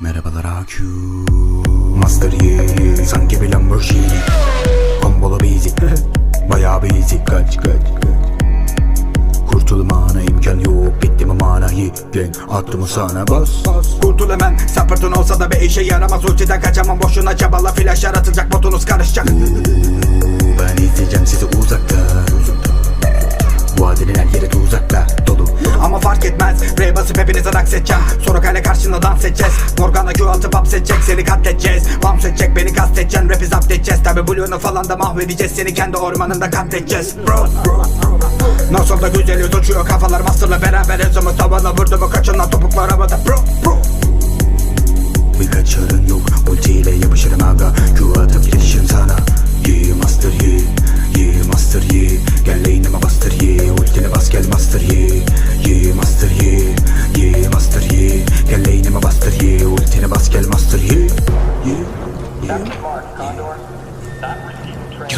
Merhabalar AQ Master Yi Sanki bir Lamborghini. Kombolo busy Bayağı busy Kaç kaç kaç. Kurtulmana imkan yok. Gittim manayı. Ben attım sana. Bas. Kurtul hemen. Sapırtın olsa da bir işe yaramaz. Ultiden kaçamam. Boşuna çabala Flash yaratacak botunuz karışacak. Ben izleyeceğim sizi uzakta Vadinin her yeri etmez R'ye basıp hepinize raks edeceğim. Sorokayla karşında dans edeceğiz. Morgana Q atıp hapsedecek Seni katledeceğiz. Bounce edecek beni kastedeceksin Rap'i zapt edeceğiz. Tabi Blue'nu falan da mahvedeceğiz Seni kendi ormanında katledeceğiz. Bro. Nasıl da güzeliz uçuyor kafalar Master'la beraber ezimi tavana Vurdu mu kaçınla topuklar You, you, Captain Mark, Condor, not receiving train.